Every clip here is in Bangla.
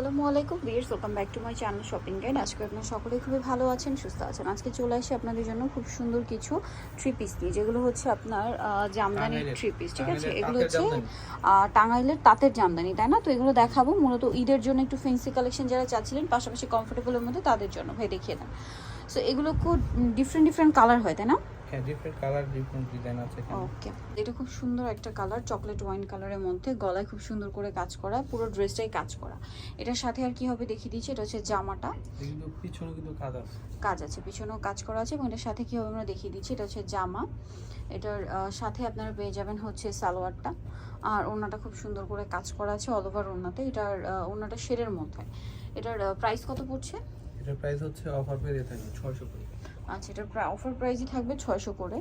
আসসালামু আলাইকুম viewers welcome back to my channel shopping guide. আজকে আপনারা সকলেই খুবই ভালো আছেন সুস্থ আছেন। আজকে চলে আসি আপনাদের জন্য খুব সুন্দর কিছু থ্রি পিস নিয়ে যেগুলো হচ্ছে আপনার জামদানির থ্রি পিস ঠিক আছে? এগুলো হচ্ছে। টাঙ্গাইলের তাঁতের জামদানি তাই না? তো এগুলো দেখাবো। মূলত ঈদের জন্য একটু ফেন্সি কালেকশন যারা চাচ্ছিলেন পাশাপাশি কমফোর্টেবলের মধ্যে তাদের জন্য। ভাই দেখিয়ে দেন। সো এগুলো খুব ডিফারেন্ট ডিফারেন্ট কালার হয় তাই না? হ্যাঁ ডিফারেন্ট কালার ডিফারেন্ট ডিজাইন আছে এখানে। ওকে এটা খুব সুন্দর একটা কালার চকলেট ওয়াইন কালারের মধ্যে। গলায় খুব সুন্দর করে কাজ করা পুরো ড্রেসটাই কাজ করা। এটার সাথে আর কি হবে দেখিয়ে দিচ্ছি এটা হচ্ছে জামাটা। কিন্তু পিছনে কিন্তু কাজ আছে। কাজ আছে পিছনেও কাজ করা আছে এবং এটার সাথে কি হবে আমরা দেখিয়ে দিচ্ছি এটা হচ্ছে জামা। এটার সাথে আপনারা পেয়ে যাবেন হচ্ছে সালোয়ারটা। আর ওড়নাটা খুব সুন্দর করে কাজ করা আছে অল ওভার ওড়নাতে। এটার আহ, ওড়নাটা শেরের মধ্যে। এটার প্রাইস কত পড়ছে? এটার প্রাইস হচ্ছে অফার পেয়ে থাকবে ছয়শো করে। আচ্ছা এটার প্রায় অফার প্রাইসই থাকবে ছয়শো করে।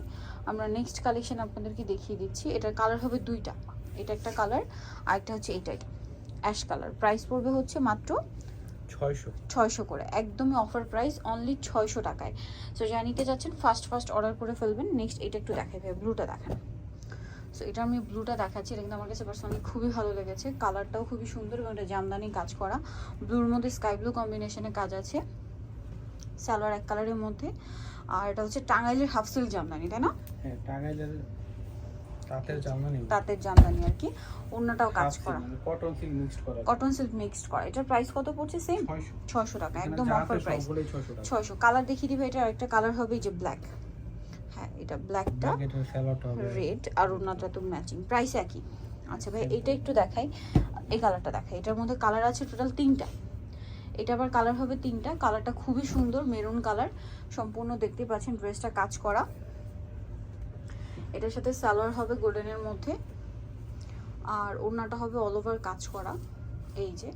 আমরা নেক্সট কালেকশন আপনাদেরকে দেখিয়ে দিচ্ছি। এটার কালার হবে দুইটা। এটা একটা কালার আর একটা হচ্ছে এইটা অ্যাশ কালার প্রাইস পড়বে হচ্ছে মাত্র ছয়শো। ছয়শো করে। একদমই অফার প্রাইস অনলি ছয়শো টাকায়। সো যা নিতে যাচ্ছেন ফার্স্ট ফার্স্ট অর্ডার করে ফেলবেন। নেক্সট এটা একটু দেখাই ভাই ব্লুটা দেখান। সো এটা আমি ব্লুটা দেখাচ্ছি। এটা কিন্তু আমার কাছে পার্সোনালি খুবই ভালো লেগেছে। কালারটাও খুবই সুন্দর এবং এটা জামদানি কাজ করা। ব্লুর মধ্যে স্কাই ব্লু কম্বিনেশনে কাজ আছে। সালোয়ার এক কালারের মধ্যে। আর এটা হচ্ছে টাঙ্গাইলের হাফ সিল্ক জামদানি তাই না? হ্যাঁ টাঙ্গাইলের তাঁতের জামদানি। তাঁতের জামদানি আর কি। অন্যটাও কাজ করা। কটন সিল্ক মিক্সড করা। কটন সিল্ক মিক্সড করা। এটার প্রাইস কত পড়ছে? সেম ছয়শো। ছয়শো টাকা একদম অফার প্রাইস সবগুলোই ছয়শো টাকা। ছয়শো। কালার দেখিয়ে দিবে এটা একটা কালার হবে যে ব্ল্যাক হ্যাঁ এটা ব্ল্যাকটা রেড আর ওনাটা তো ম্যাচিং প্রাইস একই। আচ্ছা ভাই এটা একটু দেখাই। এই কালারটা দেখাই। এটার মধ্যে কালার আছে টোটাল তিনটা। এটা আবার কালার হবে তিনটা। কালারটা খুবই সুন্দর মেরুন কালার সম্পূর্ণ দেখতে পাচ্ছেন ড্রেসটা কাজ করা। এটার সাথে সালোয়ার হবে গোল্ডেনের মধ্যে। আর ওড়নাটা হবে অল ওভার কাজ করা। এই যে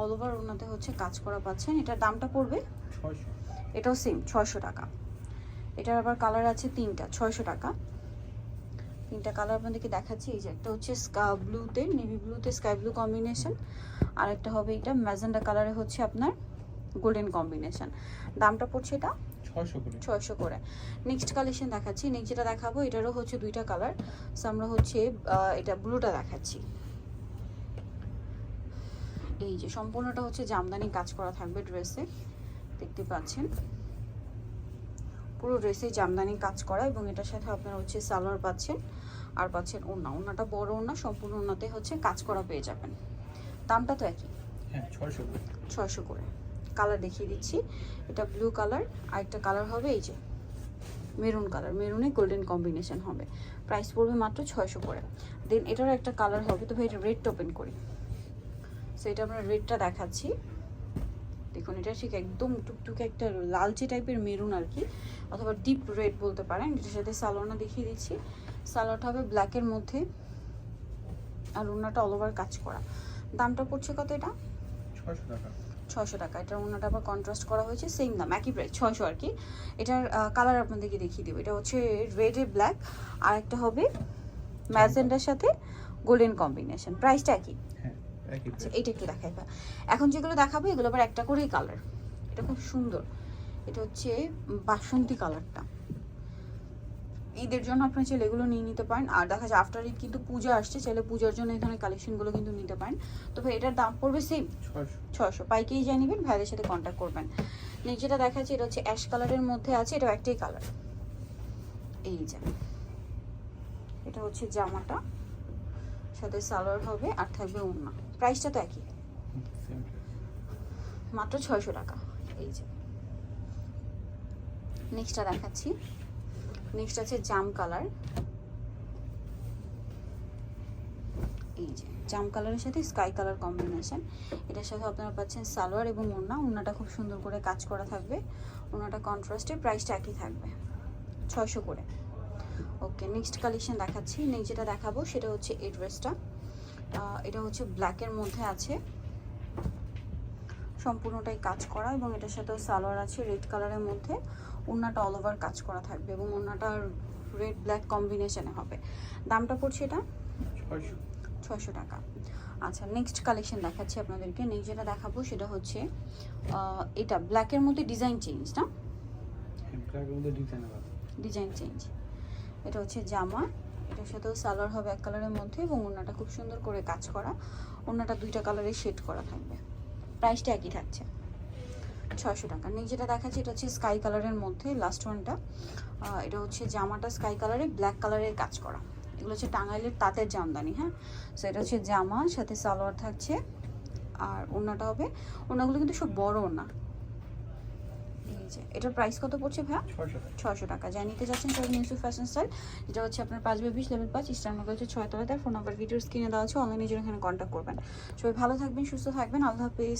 অল ওভার ওড়নাতে হচ্ছে কাজ করা পাচ্ছেন। এটার দামটা পড়বে? ছয়শো। এটাও সেম ছয়শো টাকা। এটার আবার কালার আছে তিনটা ছয়শো টাকা। তিনটা কালার আপনাদেরকে দেখাচ্ছি। এই যে একটা হচ্ছে স্কা ব্লুতে নেভি ব্লুতে স্কাই ব্লু কম্বিনেশন আর একটা হবে এটা ম্যাজেন্ডা কালারে হচ্ছে আপনার গোল্ডেন কম্বিনেশন দামটা পড়ছে এটা? ছয়শো করে। নেক্সট কালেকশন দেখাচ্ছি। নেক্সট যেটা দেখাবো এটারও হচ্ছে দুইটা কালার সো আমরা হচ্ছে এটা ব্লুটা দেখাচ্ছি। এই যে সম্পূর্ণটা হচ্ছে জামদানি কাজ করা থাকবে ড্রেসে দেখতে পাচ্ছেন? পুরো ড্রেসে জামদানি কাজ করা এবং এটার সাথে আপনারা হচ্ছে সালোয়ার পাচ্ছেন। আর পাচ্ছেন ওড়না। ওড়নাটা বড় ওনা সম্পূর্ণ ওড়নাতে হচ্ছে কাজ করা পেয়ে যাবেন। দামটা তো একই। হ্যাঁ ছয়শো করে। ছয়শো করে। কালার দেখিয়ে দিচ্ছি। এটা ব্লু কালার আর একটা কালার হবে এই যে মেরুন কালার মেরুনে গোল্ডেন কম্বিনেশন হবে। প্রাইস পড়বে মাত্র ছয়শো করে। দেন এটারও একটা কালার হবে তো ভাই এটা রেডটা ওপেন করি। সো এটা আমরা রেডটা দেখাচ্ছি। দেখুন এটা ঠিক একদম টুকটুকে একটা লালচে টাইপের মেরুন আর কি অথবা ডিপ রেড বলতে পারেন। এটার সাথে সালোয়ারটা দেখিয়ে দিচ্ছি। সালোয়ারটা হবে ব্ল্যাকের মধ্যে। আর ওনাটা অল ওভার কাজ করা। দামটা পড়ছে কত এটা? ছশো টাকা। এটার ওনাটা আবার কন্ট্রাস্ট করা হয়েছে সেম দাম একই প্রাইস ছশো আর কি। এটার কালার আপনাদেরকে দেখিয়ে দেবো। এটা হচ্ছে রেডে ব্ল্যাক আর একটা হবে ম্যাজেন্ডার সাথে গোল্ডেন কম্বিনেশন প্রাইসটা একই। হ্যাঁ আচ্ছা এইটা একটু দেখাই এখন যেগুলো দেখাবো এগুলো আবার একটা করেই কালার এটা খুব সুন্দর। এটা হচ্ছে বাসন্তী কালারটা ঈদের জন্য আপনি ছেলে এগুলো নিয়ে নিতে পারেন। আর দেখা যায় আফটার ঈদ কিন্তু পূজা আসছে চাইলে পূজার জন্য এখানে কালেকশনগুলো কিন্তু নিতে পারেন। তবে এটার দাম পড়বে সেম ছশো পাইকেই জানিয়ে নেবেন ভাইদের সাথে কন্ট্যাক্ট করবেন। নেক্সট যেটা দেখাচ্ছি এটা হচ্ছে অ্যাশ কালারের মধ্যে আছে এটা একটাই কালার এই যে। এটা হচ্ছে জামাটা। সাথে সালোয়ার হবে আর থাকবে ওড়না। প্রাইসটা তো একই। মাত্র ছয়শো টাকা। এই যে। নেক্সটটা দেখাচ্ছি। নেক্সট আছে জাম কালার এই যে জাম কালারের সাথে স্কাই কালার কম্বিনেশন এটার সাথে আপনারা পাচ্ছেন সালোয়ার এবং ওড়না। ওড়নাটা খুব সুন্দর করে কাজ করা থাকবে। ওড়নাটা কন্ট্রাস্টে প্রাইসটা একই থাকবে। ছয়শো করে। ওকে নেক্সট কালেকশন দেখাচ্ছি। নেক্সট যেটা দেখাবো সেটা হচ্ছে এই ড্রেসটা এটা হচ্ছে ব্ল্যাকের মধ্যে আছে। সম্পূর্ণটাই কাজ করা এবং এটার সাথেও সালোয়ার আছে রেড কালারের মধ্যে। ওড়নাটা অল ওভার কাজ করা থাকবে এবং ওড়নাটা রেড ব্ল্যাক কম্বিনেশনে হবে। দামটা পড়ছে এটা? ছয়শো। টাকা। আচ্ছা নেক্সট কালেকশন দেখাচ্ছি আপনাদেরকে। নেক্সট যেটা দেখাবো সেটা হচ্ছে এটা ব্ল্যাকের মধ্যে ডিজাইন চেঞ্জ না? হ্যাঁ ডিজাইন চেঞ্জ এটা হচ্ছে জামা। এটার সাথেও সালোয়ার হবে এক কালারের মধ্যে এবং ওড়নাটা খুব সুন্দর করে কাজ করা। ওড়নাটা দুইটা কালারে শেড করা থাকবে। প্রাইসটা একই থাকছে। ছয়শো টাকা। নেই যেটা দেখাচ্ছে এটা হচ্ছে স্কাই কালারের মধ্যে লাস্ট ওয়ানটা এটা হচ্ছে জামাটা স্কাই কালারে ব্ল্যাক কালারের কাজ করা। এগুলো হচ্ছে টাঙ্গাইলের তাঁতের জামদানি হ্যাঁ? সো এটা হচ্ছে জামা সাথে সালোয়ার থাকছে। আর ওড়নাটা হবে ওড়নাগুলো কিন্তু সব বড় যে এটার প্রাইস কত পড়ছে ভাইয়া? ছয়শো টাকা। ছশো টাকা। যা নিতে যাচ্ছেন সবাই নিউজ ফ্যাশন স্টাইল যেটা হচ্ছে আপনার পাঁচ বিশ লেভেল পাঁচ ইস্টার নগর হচ্ছে ছয় তলাতে ফোন নাম্বার ভিডিওর স্ক্রিনে দেওয়া আছে অনলাইনে জন্য এখানে কন্ট্যাক্ট করবেন। সবাই ভালো থাকবেন সুস্থ থাকবেন আল্লাহ হাফিজ।